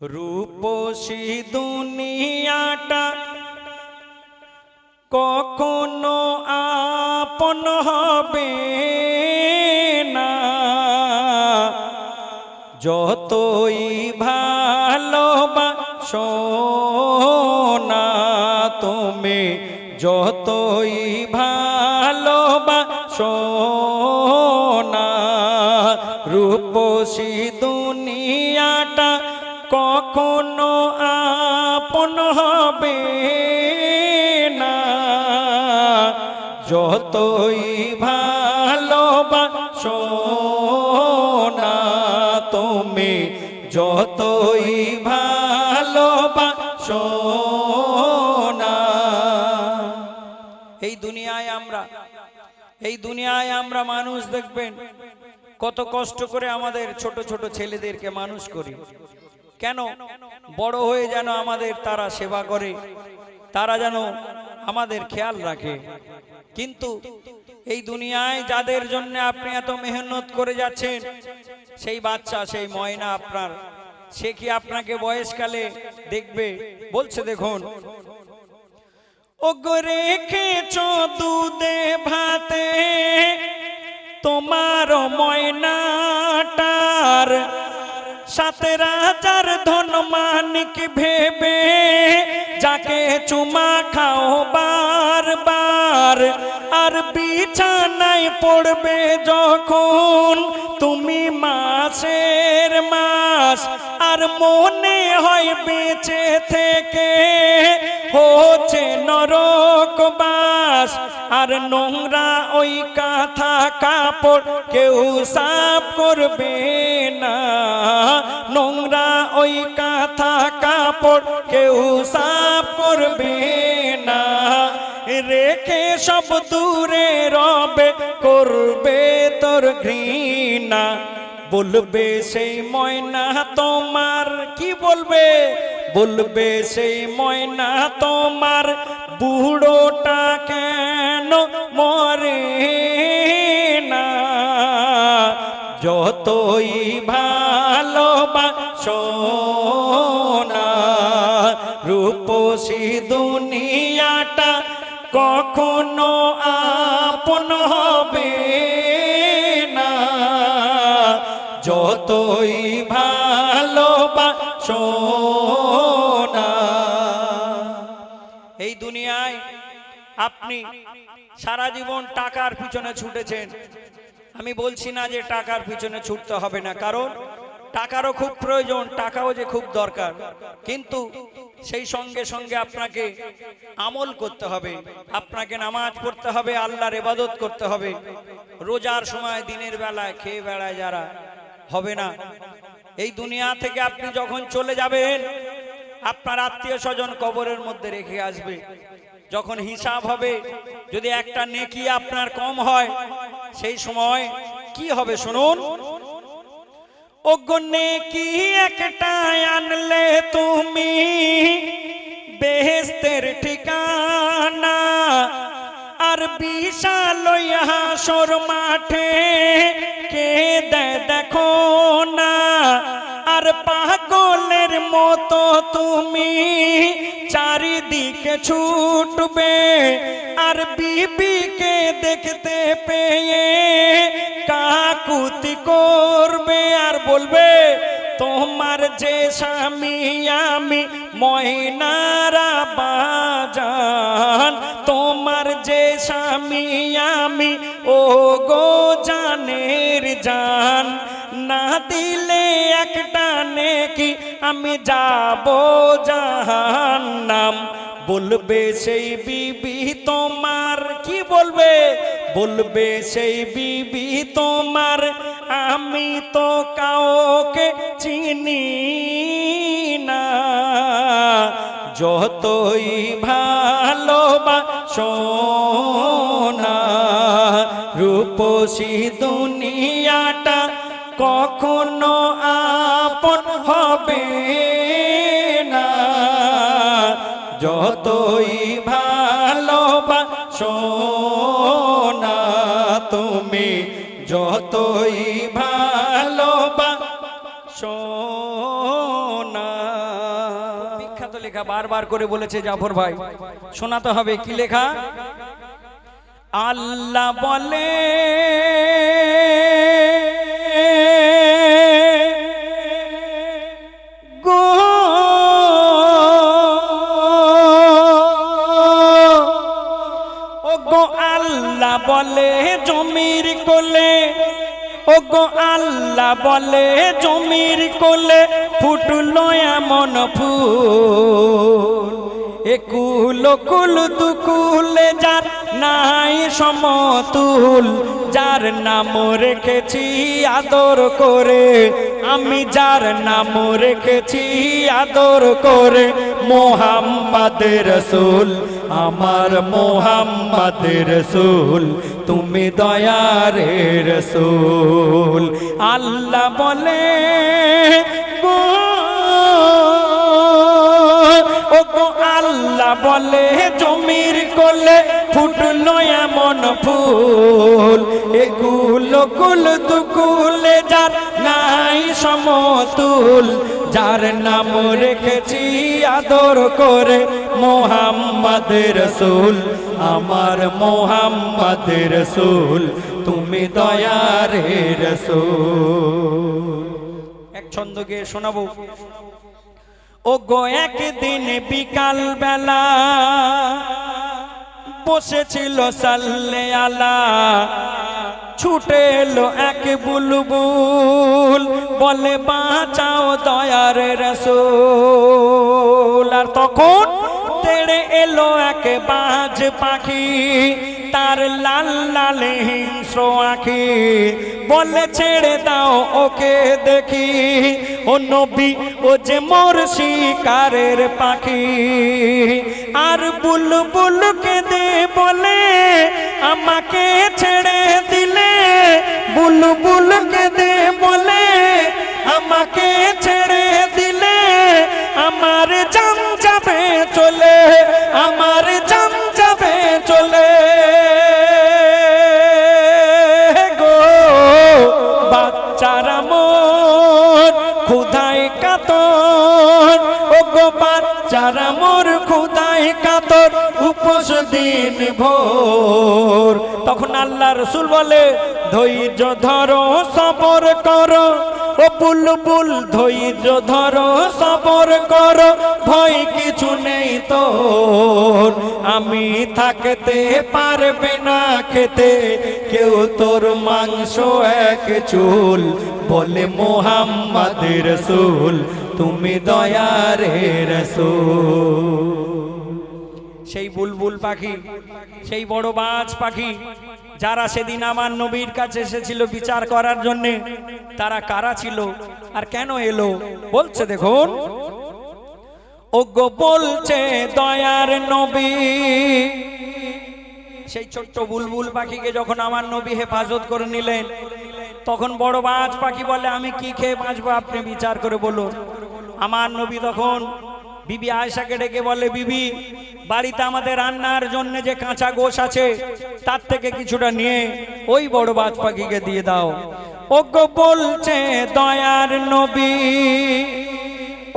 রূপসী দুনিয়াটা কখনো আপন হবে না। যতই ভালোবাসো না তুমি যতই ভালোবাসো না রূপসী যতই ভালোবাসো না তুমি, যতই ভালোবাসো না এই দুনিয়ায় আমরা, এই দুনিয়ায় আমরা মানুষ দেখবেন, কত কষ্ট করে আমাদের ছোট ছোট ছেলেদেরকে মানুষ করি। কেন? বড় হয়ে যেন আমাদের তারা সেবা করে, তারা যেন আমাদের খেয়াল রাখে। কিন্তু এই দুনিয়ায় যাদের জন্য আপনি এত মেহনত করে যাচ্ছেন, সেই বাচ্চা, সেই ময়না আপনার। সে কি আপনাকে বয়সকালে দেখবে? বলছে, দেখুন। ওগো, রেখেছ দুধে ভাতে তোমার ময়নাটার। সাথে রাজার ধন মানিক ভেবে যাকে চুমা খাও বারবার। আর বিছানায় পড়বে যখন। তুমি মাসের মাস আর মনে হয় বেঁচে থেকে। হচ্ছে নরক বাস আর নোংরা ওই কাঁথা কাপড় কেউ সাফ করবে না। নোংরা ওই কাঁথা কাপড় কেউ সাফ রেখে সব দূরে রবে, করবে তোর ঘৃণা। বলবে সেই ময়না তোমার, কি বলবে? বলবে সেই ময়না তোমার, বুড়োটা কেন মরে না? যতই ভালোবাসো ভালোবাসো না এই দুনিয়ায় আপনি সারা জীবন টাকার পিছনে ছুটেছেন। আমি বলছি না যে টাকার পিছনে ছুটতে হবে না, কারণ টাকারও খুব প্রয়োজন, টাকাও যে খুব দরকার। কিন্তু সেই সঙ্গে সঙ্গে আপনাকে আমল করতে হবে, আপনাকে নামাজ পড়তে হবে, আল্লাহর ইবাদত করতে হবে। রোজার সময় দিনের বেলায় খেয়ে বেড়ায় যারা হবে না এই দুনিয়া থেকে আপনি যখন চলে যাবেন, আপনার আত্মীয় স্বজন কবরের মধ্যে রেখে আসবে। যখন হিসাব হবে, যদি একটা নেকি আপনার কম হয়, সেই সময় কি হবে শুনুন? ওগনে কি একটা আনলে তুমি বেহেস্তের ঠিকানা। আর বিশাল হাসর মাঠে। কে দেখো না, আর পাগলের মতো তুমি চারিদিকে ছুটবে। আর বিবিকে দেখতে পেয়ে কাকুতি করবে, আর বলবে তোমার যে স্বামী আমি ময়নারা বাজান, তোমার যে স্বামী আমি ও গো জানের জান। না দিলে একটা নেকি আমি যাব জাহান নাম বলবে সেই বিবি তোমার, কি বলবে? বলবে সেই বিবি তোমার, আমি তো কাউকে চিনি না। যতই ভালোবাসো না, রূপসী দুনিয়াটা কখনো আপন হবে না। যতই ভালোবাসো যতই ভালোবাসো না বিখ্যাত লেখা বারবার করে বলেছে জাফর ভাই। শোনাতে হবে কি লেখা? আল্লাহ বলে বলে জমির কোলে ও গো আল্লাহ বলে, জমির কোলে ফুটলো এমন ফুল। একুল কুল দুকুলে যার নাই সমতুল। যার নাম রেখেছি আদর করে, আমি যার নাম রেখেছি আদর করে মোহাম্মদ রসুল, আমার মোহাম্মদ রসুল। তুমি দয়ারে রসুল। আল্লাহ বলে ও আল্লাহ বলে, জমির কোলে ফুটলো এমন ফুল। এগুলো কুল দুকুলে যার নাই সমতুল। যার নাম রেখেছি আদর করে মোহাম্মদ রসুল। আমার মোহাম্মদ রসুল, তুমি দয়ারে রসুল। এক ছন্দ গিয়ে শোনাবো? ও গো একদিন বিকাল বেলা বসেছিল সাল্লে আলা। ছুটে এলো এক বুলবুল, বলে, বাঁচাও দয়ার রসুল। আর তখন তেড়ে এলো এক বাজ পাখি। তার লাল লাল হিংস্র আখি। বলে, ছেড়ে দাও ওকে দেখি। ও নবী, ও যে মোর শিকারের পাখি। আর বুলবুল কে দে বলে, আমাকে ছেড়ে দিলে। বুলবুল দে বলে, আমাকে ছেড়ে দিলে। আমার যাবে চলে, আমার জাম যাবে চলে। গো, বাচ্চারা মোর খুদাই কাতন ও গো, বাচ্চারা মোর কাতর উপোস দিন ভোর। তখন আল্লাহ রসুল বলে, ধৈর্য ধরো, সবর করো। ও বুলবুল ধৈর্য ধরো, সবর করো, ভয় কিছু নেই তোর। আমি থাকতে পারবে না খেতে, কেউ তোর মাংস এক চুল। বলে মোহাম্মদ রসুল, তুমি দয়ারে রসুল। সেই বুলবুল পাখি, সেই বড় বাজ পাখি, যারা সেদিন আমার নবীর কাছে এসেছিল বিচার করার জন্য, তারা কারা ছিল আর কেন এলো? বলছে, দেখুন। ওগো বলছে দয়ার নবী, সেই ছোট্ট বুলবুল পাখিকে যখন আমার নবী হেফাজত করে নিলেন, তখন বড় বাজ পাখি বলে, আমি কি খেয়ে বাঁচবো? আপনি বিচার করে বলুন। আমার নবী তখন বিবি আয়সাকে ডেকে বলে, বিবি বাড়িতে আমাদের রান্নার জন্য যে কাঁচা গোশ আছে, তার থেকে কিছুটা নিয়ে ওই বড় বাজ পাখিকে দিয়ে দাও। ওগো বলছে, দয়ার নবী,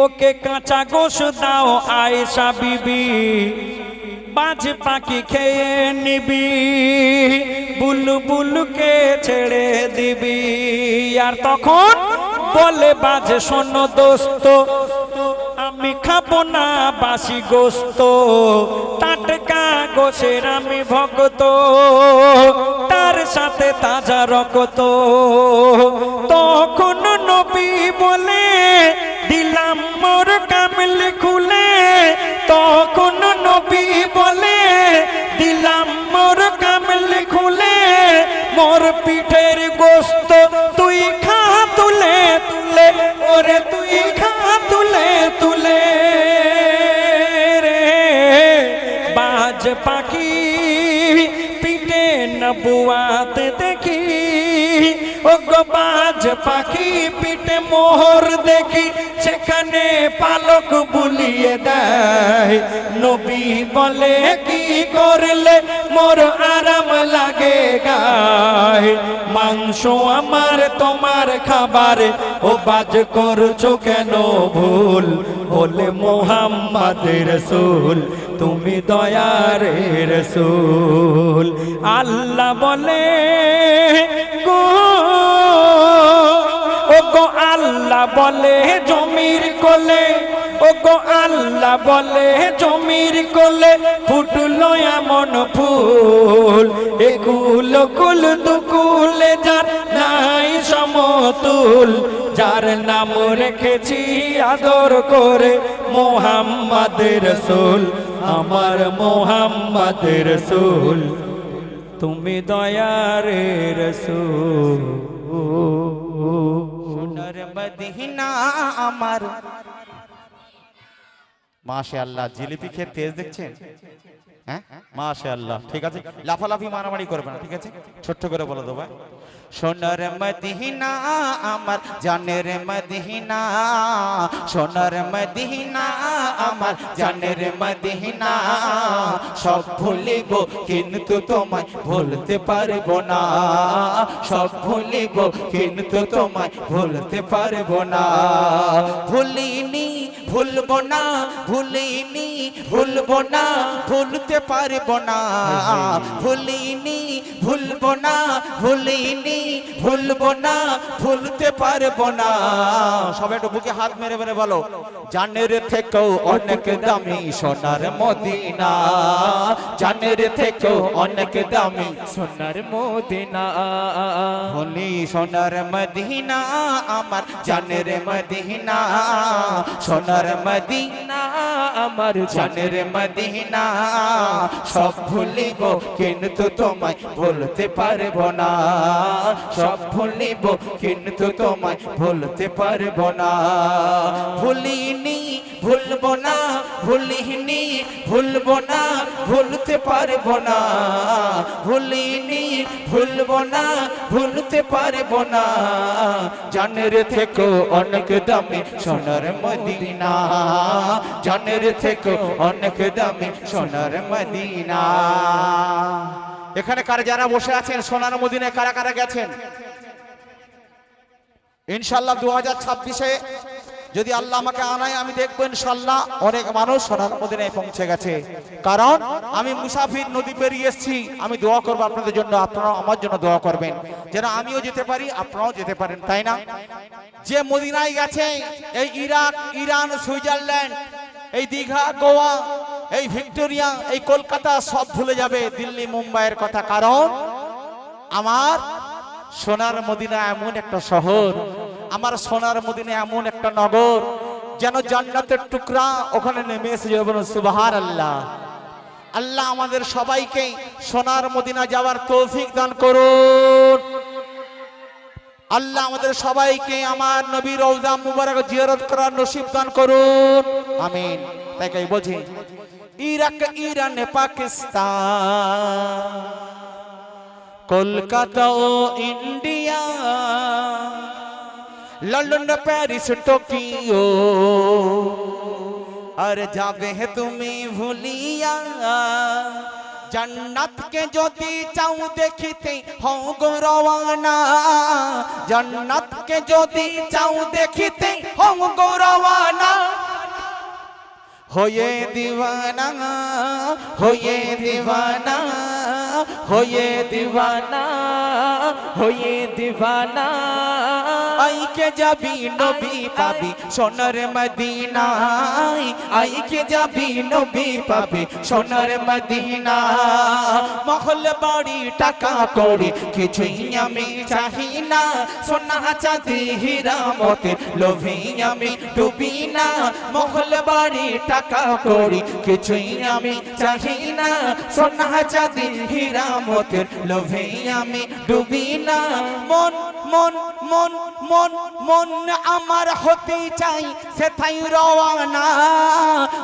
ওকে কাঁচা গোশ দাও, আয়েশা বিবি। বাজ পাখি খেয়ে নিবি বুলবুলকে ছেড়ে দিবি। আর তখন বলে, বাজে শোনো দোস্ত খাব না বাসি গোস্ত, টাটকা গোছের আমি ভক্ত, তার সাথে তাজা রকত। তখন নবী বলে, দিলাম মোর কামল খুলে। তখন নবী বলে, দিলাম মোর কামল খুলে। মোর পিঠের গোস্ত পাখি পিঠে নবুয়াতে দেখি। পাখি পিঠে মোহর দেখি, সেখানে পালক বুলিয়ে দেয়। নবী বলে, কি করলে মোর আরাম লাগে গায়? মাংস আমার, তোমার খাবারে। ও বাজ করছ কেন ভুল? বলে মোহাম্মদের রসুল, তুমি দয়ারে রসুল। আল্লাহ বলে, গো ও গো আল্লাহ বলে জমির কোলে ও গো আল্লাহ বলে জমির কোলে ফুটলো এমন ফুল। একুল কুল দুকুলে যার নাই সমতুল, যার নাম রেখেছি আদর করে মোহাম্মদ রসুল, আমার মোহাম্মদ রসুল। তুমি দয়ারে রসুল। সোনার মদিনা আমার। মাসে আল্লাহ জিলিপি খেয়ে তেজ দেখছেন? হ্যাঁ? মাশে আল্লাহ ঠিক আছে? লাফালাফি মারামারি করবে না, ঠিক আছে? ছোট্ট করে বলে দেবো হ্যাঁ? সোনার মদিনা আমার জানের মদিনা। সোনার মদিনা আমার জানের মদিনা। সব ভুলিব কিন্তু তোমায় ভুলতে পারব না। সব ভুলিব কিন্তু তোমায় ভুলতে পারব না। ভুলিনি ভুলবো না ভুলিনি ভুলবো না ভুলতে পারব না। ভুলিনি। ভুলবো না, ভুলিনি, ভুলবো না, ভুলতে পারব না। সবাই একটু বুকে হাত মেরে মেরে বলো, জানের থেকেও অনেক দামি সোনার মদিনা। জানের থেকেও অনেক দামি সোনার মদিনা। হলি সোনার মদিনা, আমার জানের মদিনা। সোনার মদিনা, আমার জানের মদিনা। সব ভুলিব কিন্তু তোমায় ভুলতে পারব না। সব ভুলিব কিন্তু তোমায় ভুলতে পারব না। ভুলিনি, ভুলবো না, ভুলিনি, ভুলবো না, ভুলতে পারব না। ভুলিনি, ভুলবো না, ভুলতে পারব না। জানের থেকে অনেক দামি সোনার মদিনা। জানের থেকে অনেক দামি সোনার মদিনা। এখানে কারা যারা বসে আছেন, সোনার মদিনায় কারা কারা গেছেন? ইনশাল্লাহ দু হাজার ছাব্বিশে যদি আল্লাহ আমাকে আনায়, আমি দেখব ইনশাল্লাহ অনেক মানুষ সোনার মদিনায় পৌঁছে গেছে। কারণ আমি মুসাফির নদী পেরিয়ে এসেছি, আমি দোয়া করব আপনাদের জন্য, আপনারাও আমার জন্য দোয়া করবেন। যেন আমিও যেতে পারি, আপনারাও যেতে পারেন, তাই না? যে মদিনায় গেছে, এই ইরাক, ইরান, সুইজারল্যান্ড এই দীঘা, গোয়া, এই ভিক্টোরিয়া, এই কলকাতা সব ভুলে যাবে দিল্লি, মুম্বাইয়ের কথা। কারণ আমার সোনার মদিনা এমন একটা শহর, আমার সোনার মদিনা এমন একটা নগর, যেন জান্নাতের টুকরা ওখানে নেমে এসে যাবে সুবাহার আল্লাহ আল্লাহ আমাদের সবাইকে সোনার মদিনা যাওয়ার তৌফিক দান করুন। আল্লাহ আমাদের সবাইকে আমার নবী রওজা মুবারক জিয়ারত করার নসিব দান করুন। আমিন। তাই কই ইরাক, ইরান, পাকিস্তান, কলকাতা ও ইন্ডিয়া, লন্ডন, প্যারিস, টোকিও, আর যাবে তুমি ভুলিয়া জান্নাতকে যদি চাও দেখিতে হও গো রওয়ানা। জান্নাতকে যদি চাও দেখিতে হও গো রওয়ানা। হয়ে দিওয়ানা হয়ে দিওয়ানা। হয়ে দিওয়ানা, হয়ে দিবানা আইকে যাবি নবী পাবি, সোনার মদিনায়? আইকে যাবি নবী পাবি, সোনার মদিনা মহল বাড়ি টাকা করি, কিছুই আমি চাহি না। সোনা চাঁদি হীরা মতে লোভি আমি ডুবি না। মহল বাড়ি টাকা করি, কিছুই আমি চাহি না। সোনা চাঁদি হীরা মতে লোভি আমি ডুবি না। মন মন মন মন মন আমার হতে চাই সেথাই রওয়ানা।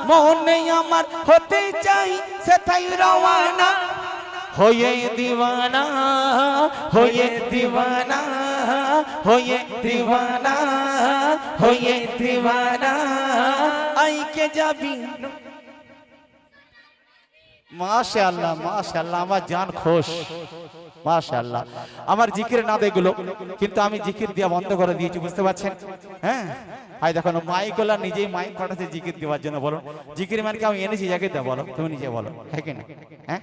মনে আমার হতে চাই সেথাই রওয়ানা। হয়ে দিওয়ানা হয়ে দিওয়ানা হয়ে দিওয়ানা হয়ে দিওয়ানা। আইকে যাবি মাশাআল্লাহ মাশাআল্লাহ আমার জান খুশ। মাশাআল্লাহ। আমার জিকির না এগুলো কিন্তু আমি জিকির দেওয়া বন্ধ করে দিয়েছি বুঝতে পারছেন? হ্যাঁ? আই দেখো না, মাইক ওলা নিজেই মাইক পাঠাচ্ছে জিকির দেওয়ার জন্য বলো। জিকির মানকে আমি এনেছি যাকে দেবো বলো। তুমি নিজে বলো হ্যাঁ কি না? হ্যাঁ?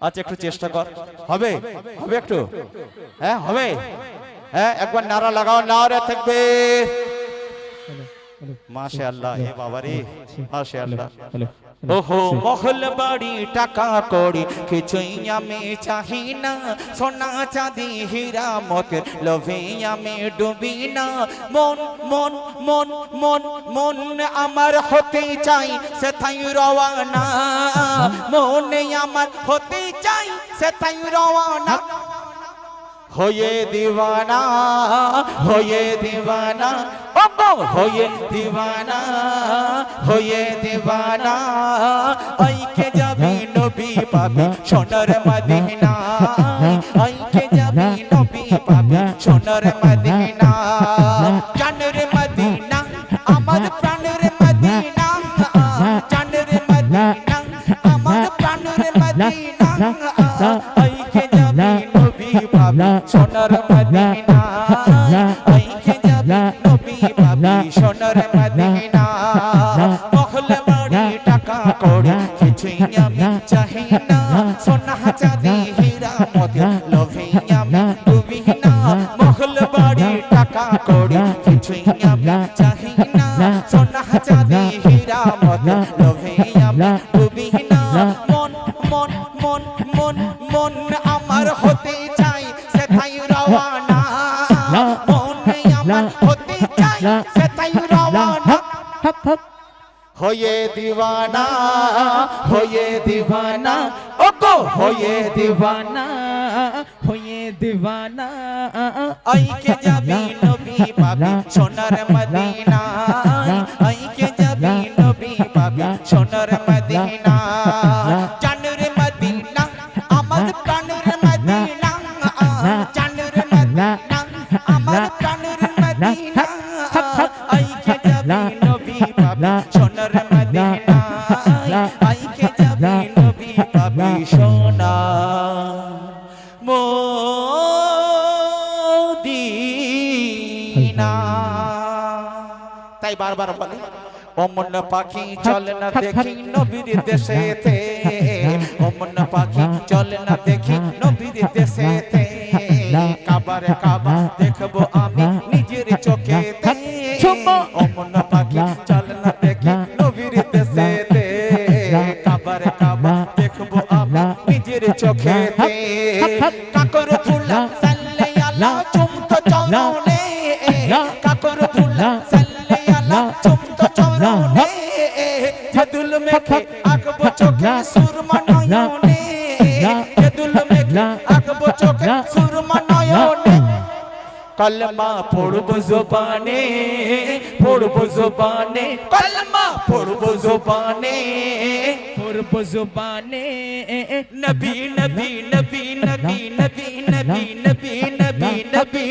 আচ্ছা একটু চেষ্টা কর। হবে? হবে একটু? হ্যাঁ হবে? হ্যাঁ একবার নারা লাগাও নারা থাকবে। মাশে আল্লাহ এ বাবা রে মাশে আল্লাহ ওহো। মহল বাড়ি টাকা করি কিছুই আমি চাহি না। সোনা চাঁদি, হীরা মতের লোভে আমি ডুবি না। মন মন মন মন মন আমার হতে চাই সে থাই রওয়ানা। মনে আমার হতে চাই সে থাই রওয়ানা। হয়ে দিওয়ানা হয়ে দিওয়ানা হয়ে দিওয়ানা হয়ে দিওয়ানা। আইকে যাবি নবী পাবি সোনার মদিনা, আইকে যাবি নবী পাবি সোনার মদিনা। সোনার মদিনা আইকে যাবি নবী পাবি সোনার মদিনা মহল বাড়ি টাকা কড়ি কিছুই আমি চাহি না। সোনা চাঁদি হীরা মতি লোভে আমি ডুবি না। মহল বাড়ি টাকা কড়ি কিছুই আমি চাহি হয়ে দিওয়ানা হয়ে দিওয়ানা, ওগো, হয়ে দিওয়ানা হয়ে দিওয়ানা। আইকে যাবি নবী পাবি সোনার মদিনা আইকে যাবি নবী পাবি সোনার মদিনা অমন পাখি চলে না দেখি নবীর দেশেতে। অমন পাখি চলে না দেখি নবীর দেশেতে। কাবার কাবা দেখব আমি নিজের চোখেতে। অমন পাখি চলে না দেখি নবীর দেশেতে। কাবার কাবা দেখব আমি নিজের চোখেতে। কাকর তুলা সাল্লে আলা চুমতো চরণে কলমা পড়ব জবানে পড়ব জবানে কলমা পড়ব জবানে পূর্ব জুবানে নবী নবী নবী নবী নবী নবী নবী নবী নবী নবী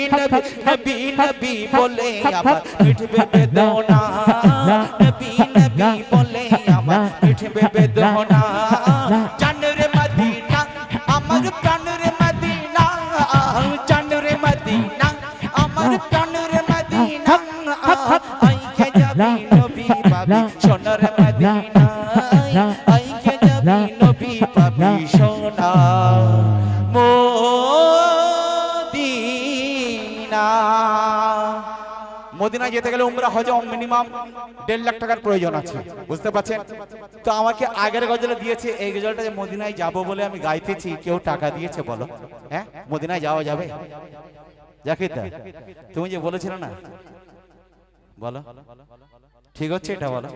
নবী নবী বলে আমার মিঠবে বেদনা নবী নবী বলে আমার মিঠবে বেদনা পাবি সোনা, মদিনা। মদিনায় যেতে গেলে উমরা হজে মিনিমাম দেড় লাখ টাকার প্রয়োজন আছে, বুঝতে পারছেন? তো আমাকে আগের গজলে দিয়েছে, এই গজলটা যে মদিনায় যাব বলে আমি গাইতেছি, কেউ টাকা দিয়েছে বলো? হ্যাঁ? মদিনায় যাওয়া যাবে? জাকিতা তুমি যে বলেছিলে না? বলো। ঠিক হচ্ছে এটা বলো?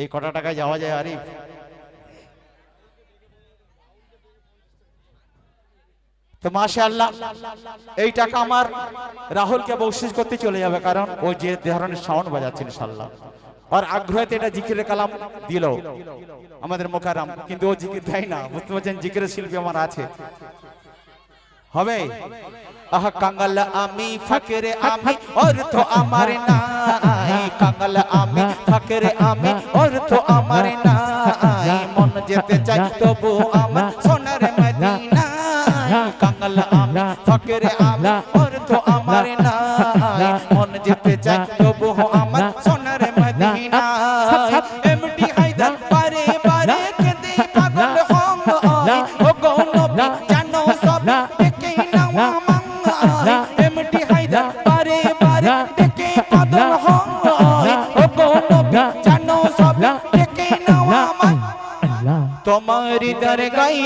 এই কটা টাকায় যাওয়া যায়, আরিফ? তো মাসে আল্লাহ এই টাকা আমার রাহুলকে বকশিস করতে চলে যাবে, কারণ ও যে ধরনের সাউন্ড বাজাচ্ছে ইনশাল্লাহ আর আগ্রহতে এটা জিকিরের কালাম দিল, আমাদের মোকারাম কিন্তু ও জিকির দেয় না, বুঝতে পারছেন? জিকিরের শিল্পী আমার আছে। হবে? আহ কাঙ্গাল আমি, ফাকেরে আমি, অর্থ আমার নাই। কাঙ্গাল আমি, ফাকেরে আমি, অর্থ আমার নাই। মন যেতে চাই তবু আমার সোনার মদিনা। কাঙ্গাল আমি, ফাকেরে আমি, অর্থ আমার নাই। মন যেতে চাই তবু তোমারি দরগাই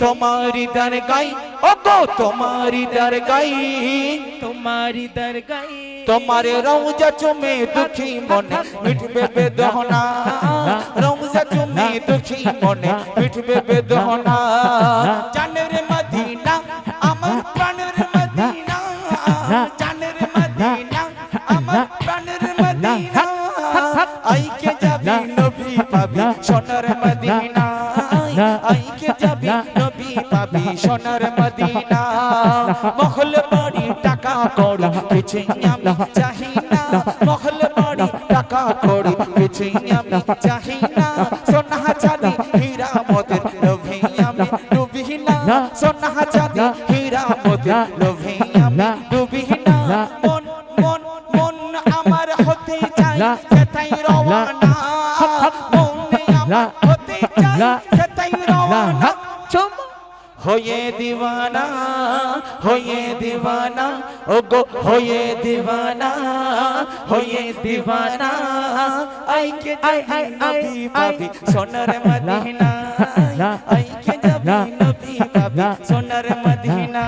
তোমারি দরগাই ও গো তোমারি দরগাই। তোমারি দরগাই। তোমার রৌজা চুমে দুঃখী মনে মিঠবে বেদনা। রৌজা চুমে দুঃখী মনে মিঠবে বেদনা। সোনার মদিনা। মহল বাড়ি টাকা কড়ি কিছু আমি চাহি না মহল বাড়ি টাকা কড়ি কিছু আমি চাহি না সোনা চাঁদি হীরা মোদের লোভে আমি ডুবি না। সোনা চাঁদি হীরা মোদের লোভে আমি ডুবি না। মন মন মন আমার হতে চাই সেটাই রওয়ানা মন আমার হতে চাই সেটাই রওয়ানা চুমা হয়ে দিওয়ানা হয়ে দিওয়ানা ও গো হয়ে দিওয়ানা হয়ে দিওয়ানা। আই, আই, যাবি আই, নবী আই। পাবি সোনার মদিনা আইকে যাবি নবী পাবি সোনার মদিনা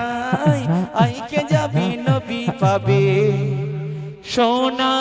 আইকে যাবি নবী পাবি সোনা।